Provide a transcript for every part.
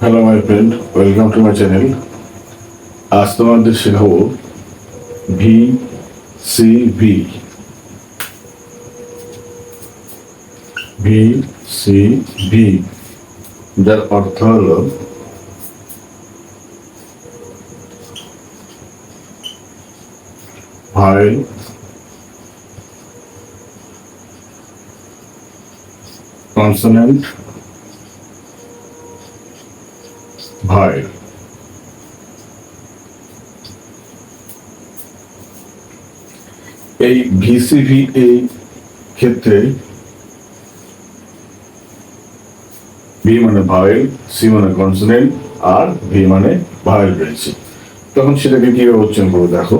Hello my friend welcome to my channel আজ তোমাদের শেখাবো V C V V C V যার অর্থ হলো ভাইল কনসোনেন্ট ভাই। এই ভিসিভি এই ক্ষেত্রে ভি মানে ভাইল সি মানে কনসোনেন্ট আর ভি মানে ভাইল রয়েছে। তখন সেটাকে কীভাবে উচ্চারণ করব দেখো।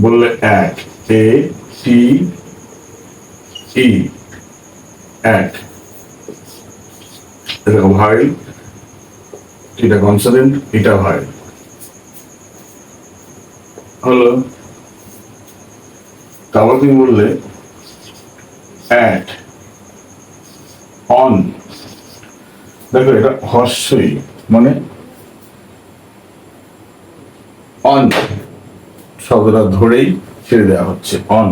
বললে এক, এ টি ই, এক। এটা ভাইল এটা কনসোনেন্ট এটা ভাইল হলো তারপর তুমি বললে অ্যাট অন দেখো এটা হর্ষই মানে অন শব্দটা ধরেই ছেড়ে দেওয়া হচ্ছে অন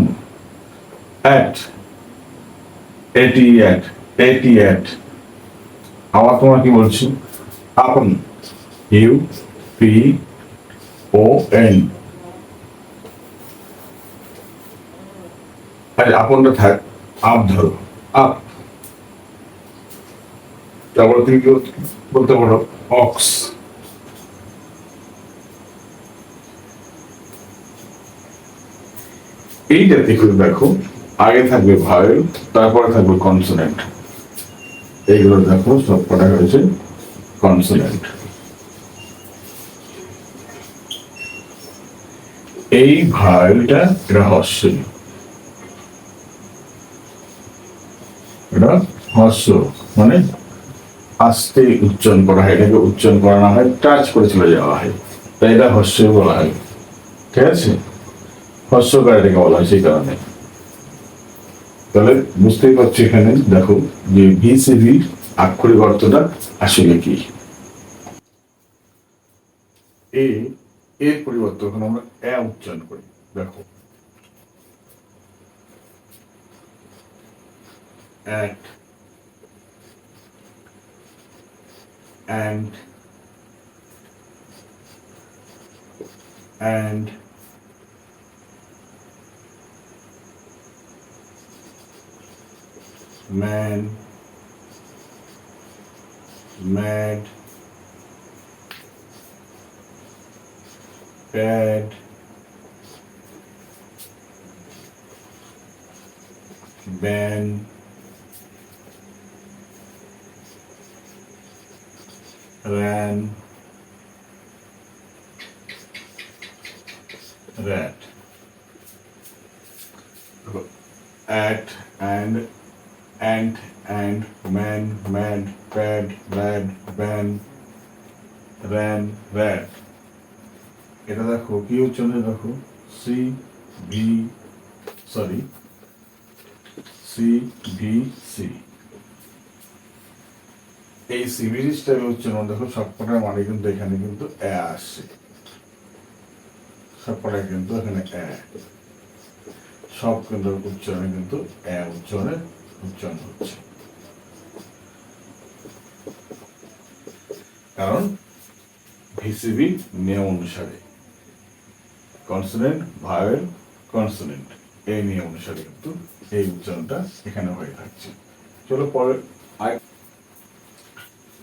অ্যাট এটি অ্যাট এটি অ্যাট আবার তোমরা কি বলছি? আপন, ইউ, পি, ও, এন। আরে, আপনটা থাক, আপ ধরো, আপ। তারপরে তুমি কি বলতে পারো? অক্স। এইটা দেখো দেখো। আগে থাকবে ভায়োল তারপরে থাকবে কনসোনেন্ট। এইগুলো দেখো, সব কটা হয়েছে কনসোনেন্ট এই ভায়োলটা এটা হর্ষ মানে আস্তে উচ্চারণ করা হয়, এটাকে উচ্চারণ করা না হয় টাচ করে চলে যাওয়া হয়। তাই এটা হর্ষ বলা হয়। ঠিক আছে? হর্ষকার এটাকে বলা হয় সেই কারণে। তাহলে বুঝতেই পারছি এখানে, দেখো, যে ভিসিভি আক্ষরিক অর্থটা আসলে কি? এ এর পরিবর্তে এখন আমরা এ উচ্চারণ করি, দেখো। At and and man mad bad ban ran rat. At and ant and man mad bad bad ban ran rat এটা দেখো, কি উচ্চারণে দেখো? C V sorry C V C এই সিভিল স্টাইল উচ্চারণ দেখো সবকটার মানে কিন্তু এখানে কিন্তু এ আসছে। সবকটায় কিন্তু এখানে এ। সব কিন্তু উচ্চারণে কিন্তু এ উচ্চারণে উচ্চারণ হচ্ছে কারণ ভিসিবি নিয়ম অনুসারে কনসোনেন্ট ভায়োল কনসোনেন্ট এই নিয়ম অনুসারে কিন্তু এই উচ্চারণটা এখানে হয়ে থাকছে। চলো পরে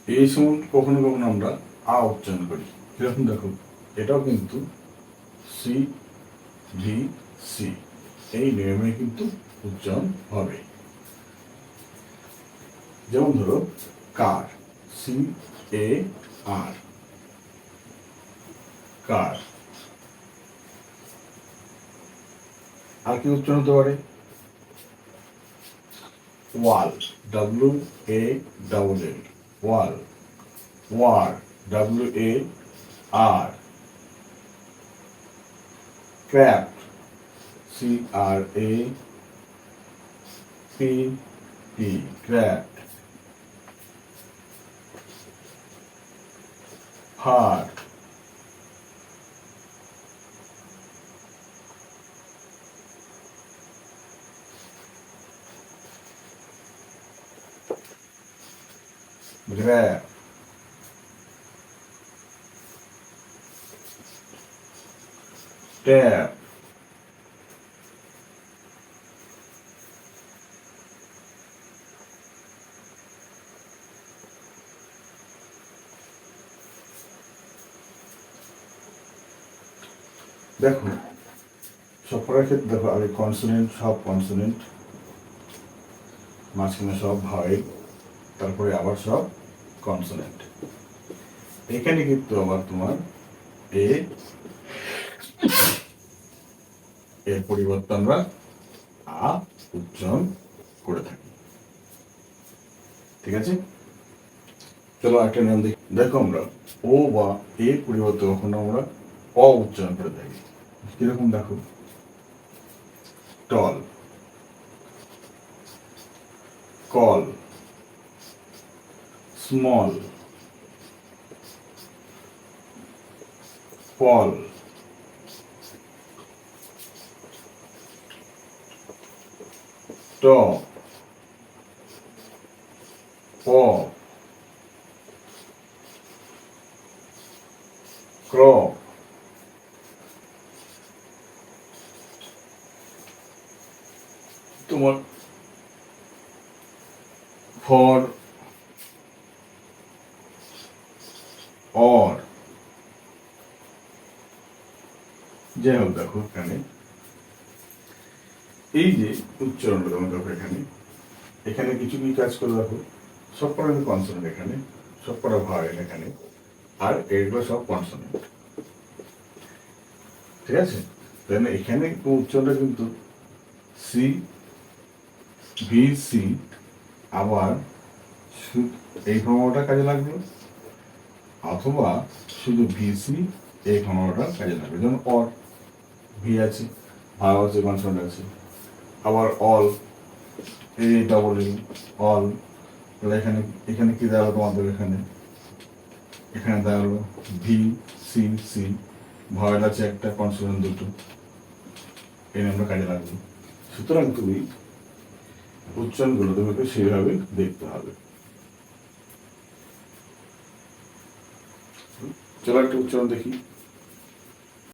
এই সময় কখনো কখনো আমরা আ উচ্চারণ করি। কীরকম দেখো, এটাও কিন্তু সি, ভি, সি, এই নিয়মে কিন্তু উচ্চারণ হবে। যেমন ধরো, কার? সি, এ, আর। কার? আর কি উচ্চারণ হতে পারে? Wall W A double L. Wall, war W A R. Craft C, R, A, P P craft Hard. grab. Tap. দেখো, সব পড়ার ক্ষেত্রে দেখো, আগে কনসোনেন্ট সব কনসোনেন্ট মাঝখানে সব ভয়েল তারপরে আবার সব কনসোনেন্ট এখানে কিন্তু আবার তোমার এ, এর পরিবর্তে আমরা আ উচ্চারণ করে থাকি। ঠিক আছে? চলো একটা নিয়ম দেখি। দেখো আমরা, ও বা এর পরিবর্তে কখনো আমরা অ উচ্চারণ করে থাকি। কীরকম দেখো? টল। কল। স্মল। পল। ট প ক্র তোমার ফর অর যাই হোক দেখো এখানে, এই যে উচ্চারণটা তোমার দেখো এখানে এখানে কিছু কি কাজ করে দেখো? সব কটা কনসোনেন্ট এখানে, সব কটা ভাওয়েল এখানে আর এগুলো সব কনসোনেন্ট ঠিক আছে? তাহলে এখানে উচ্চারণটা কিন্তু সি ভি সি আবার এই ঘনটা কাজে লাগবে? অথবা শুধু ভিসি এই ঘনটা কাজে লাগবে? যেমন অর ভি আছে ভাগ আছে, কনসোনেন্ট আছে। আবার অল এই ডবল ই, অল, তাহলে এখানে এখানে কি দেওয়া হলো তোমাদের এখানে? এখানে দেওয়া হলো ভি, সি সি, ভয়েল আছে একটা, কনসোনেন্ট দুটো। এই নামটা কাজে লাগবে। সুতরাং তুমি উচ্চারণগুলো তোমাকে সেইভাবে দেখতে হবে। চলো একটা উচ্চারণ দেখি।